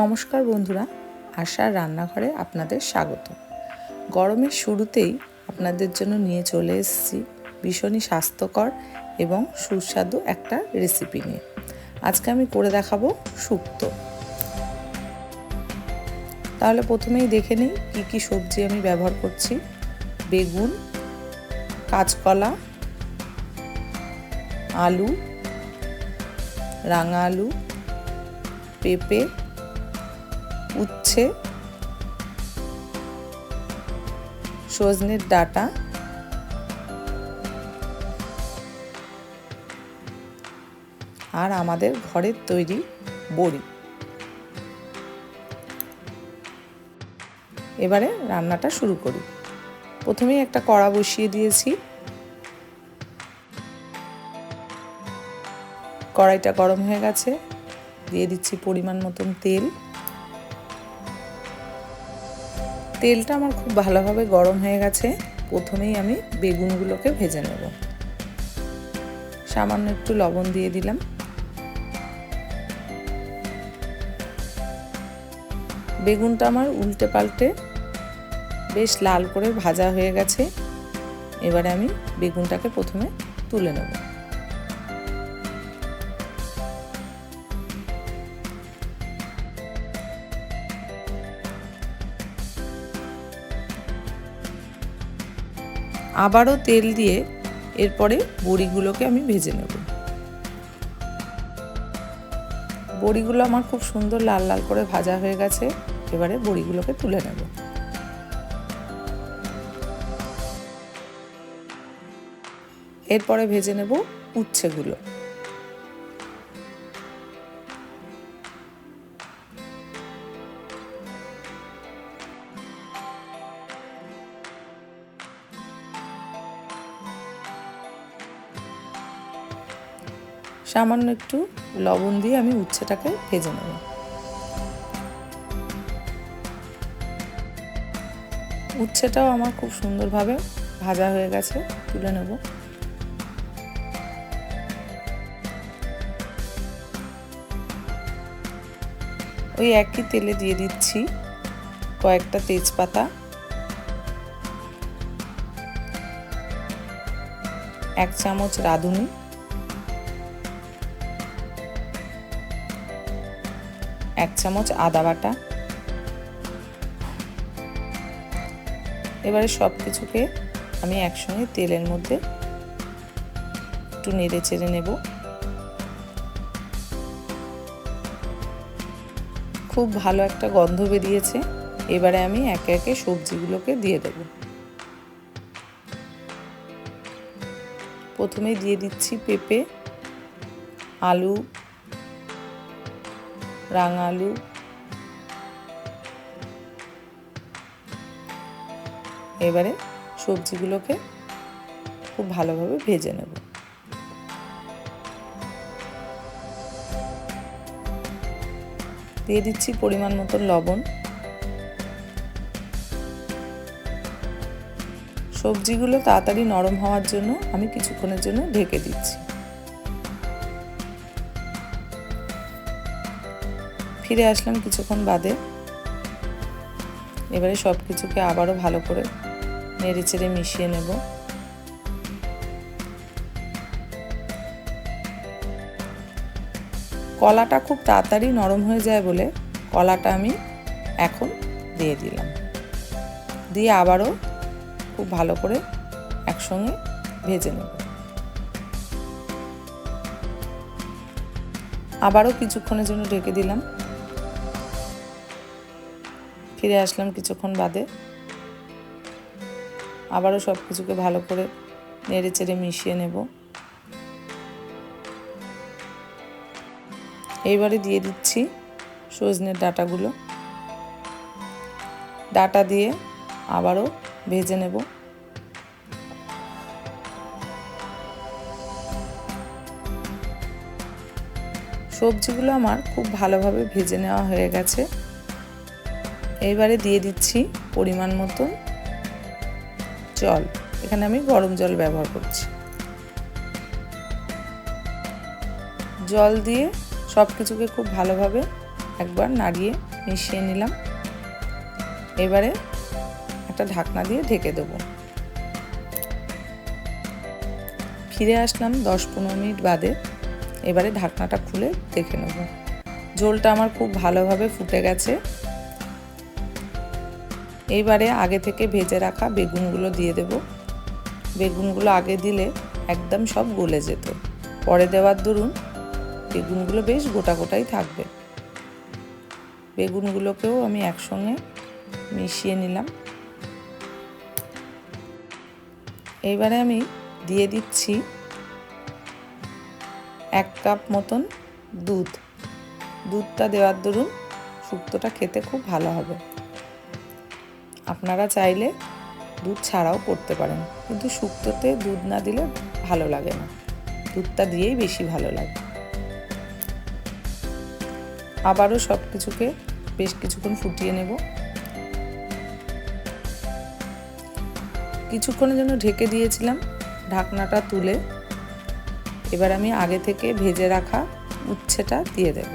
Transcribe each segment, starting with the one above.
নমস্কার বন্ধুরা, আশার রান্নাঘরে আপনাদের স্বাগত। গরমের শুরুতেই আপনাদের জন্য নিয়ে চলে এসেছি ভীষণই স্বাস্থ্যকর এবং সুস্বাদু একটা রেসিপি নিয়ে। আজকে আমি করে দেখাবো শুক্তো। তাহলে প্রথমেই দেখে নিই কী কী সবজি আমি ব্যবহার করছি। বেগুন, কাঁচকলা, আলু, রাঙা আলু, পেঁপে উচ্ছে, সজনের ডাটা, আর আমাদের ঘরের তৈরি বড়ি। এবারে রান্নাটা শুরু করি। প্রথমেই একটা কড়া বসিয়ে দিয়েছি। কড়াইটা গরম হয়ে গেছে। দিয়ে দিচ্ছি পরিমাণ মতন তেল। তেলটা আমার খুব ভালোভাবে গরম হয়ে গেছে। প্রথমেই আমি বেগুনগুলোকে ভেজে নেব। সামান্য একটু লবণ দিয়ে দিলাম। বেগুনটা আমার উল্টে পাল্টে বেশ লাল করে ভাজা হয়ে গেছে। এবারে আমি বেগুনটাকে প্রথমে তুলে নেব। আবারও তেল দিয়ে এরপরে বড়িগুলোকে আমি ভেজে নেব। বড়িগুলো আমার খুব সুন্দর লাল লাল করে ভাজা হয়ে গেছে, এবারে বড়িগুলোকে তুলে নেব। এরপরে ভেজে নেব উচ্ছেগুলো। সামান্য একটু লবণ দিয়ে আমি উচ্ছেটাকে ভেজে নেব। উচ্ছেটাও আমার খুব সুন্দরভাবে ভাজা হয়ে গেছে, তুলে নেব। ওই একই তেলে দিয়ে দিচ্ছি কয়েকটা তেজপাতা। এক চামচ রাঁধুনি। এক চামচ আদা বাটা। এবারে সব কিছুকে আমি একসঙ্গে তেলের মধ্যে একটু নেড়ে চেড়ে নেব। খুব ভালো একটা গন্ধ বেরিয়েছে। এবারে আমি একে একে সবজিগুলোকে দিয়ে দেব। প্রথমেই দিয়ে দিচ্ছি পেঁপে, আলু রাঙা আলু এবারে সবজিগুলোকে খুব ভালোভাবে ভেজে নেব। দিয়ে দিচ্ছি পরিমাণ মতো লবণ। সবজিগুলো তাড়াতাড়ি নরম হওয়ার জন্য আমি কিছুক্ষণের জন্য ঢেকে দিচ্ছি। ফিরে আসলাম কিছুক্ষণ বাদে। এবারে সব কিছুকে আবারও ভালো করে নেড়ে চেড়ে মিশিয়ে নেব। কলাটা খুব তাড়াতাড়ি নরম হয়ে যায় বলে কলাটা আমি এখন দিয়ে দিলাম। দিয়ে আবারও খুব ভালো করে একসঙ্গে ভেজে নেব। আবারও কিছুক্ষণের জন্য ঢেকে দিলাম। ফিরে আসলাম কিছুক্ষণ বাদে। আবারও সব কিছুকে ভালো করে নেড়ে চেড়ে মিশিয়ে নেব। এইবারে দিয়ে দিচ্ছি সজনের ডাটাগুলো। ডাটা দিয়ে আবারও ভেজে নেব। সবজিগুলো আমার খুব ভালোভাবে ভেজে নেওয়া হয়ে গেছে। এইবারে দিয়ে দিচ্ছি পরিমাণ মতো জল। এখানে আমি গরম জল ব্যবহার করছি। জল দিয়ে সব কিছুকে খুব ভালোভাবে একবার নাড়িয়ে মিশিয়ে নিলাম। এবারে একটা ঢাকনা দিয়ে ঢেকে দেবো। ফিরে আসলাম দশ পনেরো মিনিট বাদে। এবারে ঢাকনাটা খুলে দেখে নেব। ঝোলটা আমার খুব ভালোভাবে ফুটে গেছে। এইবারে আগে থেকে ভেজে রাখা বেগুনগুলো দিয়ে দেব। বেগুনগুলো আগে দিলে একদম সব গলে যেত। পরে দেওয়ার দরুন বেগুনগুলো বেশ গোটা গোটাই থাকবে। বেগুনগুলোকেও আমি একসঙ্গে মিশিয়ে নিলাম। এইবারে আমি দিয়ে দিচ্ছি এক কাপ মতন দুধ। দুধটা দেওয়ার দরুন শুক্তোটা খেতে খুব ভালো হবে। আপনারা চাইলে দুধ ছাড়াও করতে পারেন, কিন্তু শুক্তোতে দুধ না দিলে ভালো লাগে না। দুধটা দিয়েই বেশি ভালো লাগে। আবারও সব কিছুকে বেশ কিছুক্ষণ ফুটিয়ে নেব। কিছুক্ষণের জন্য ঢেকে দিয়েছিলাম ঢাকনাটা তুলে। এবার আমি আগে থেকে ভেজে রাখা উচ্ছেটা দিয়ে দেব।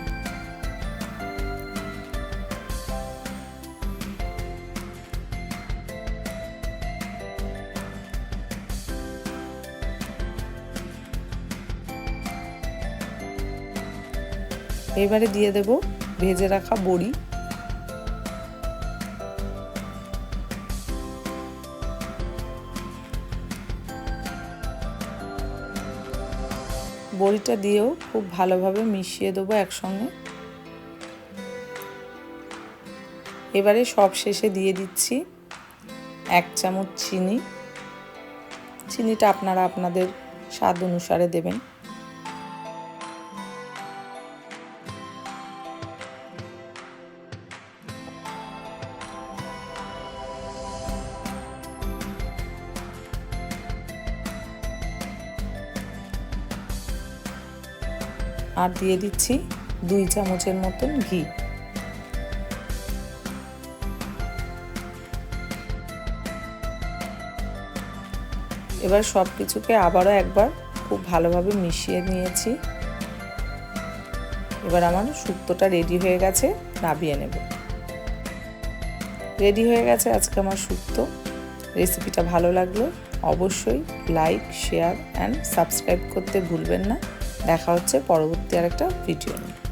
এবারে দিয়ে দেব ভেজে রাখা বড়ি। বড়িটা দিয়েও খুব ভালোভাবে মিশিয়ে দেবো একসঙ্গে। এবারে সব শেষে দিয়ে দিচ্ছি এক চামচ চিনি। চিনিটা আপনারা আপনাদের স্বাদ অনুসারে দেবেন। আর দিয়ে দিচ্ছি দুই চামচের মতন ঘি। এবার সব কিছুকে আবারও একবার খুব ভালোভাবে মিশিয়ে নিয়েছি। এবার আমার শুক্তোটা রেডি হয়ে গেছে, নাবিয়ে নেব। রেডি হয়ে গেছে আজকে আমার শুক্তো রেসিপিটা ভালো লাগল অবশ্যই লাইক, শেয়ার অ্যান্ড সাবস্ক্রাইব করতে ভুলবেন না। দেখা হচ্ছে পরবর্তী আরেকটা ভিডিও নিয়ে।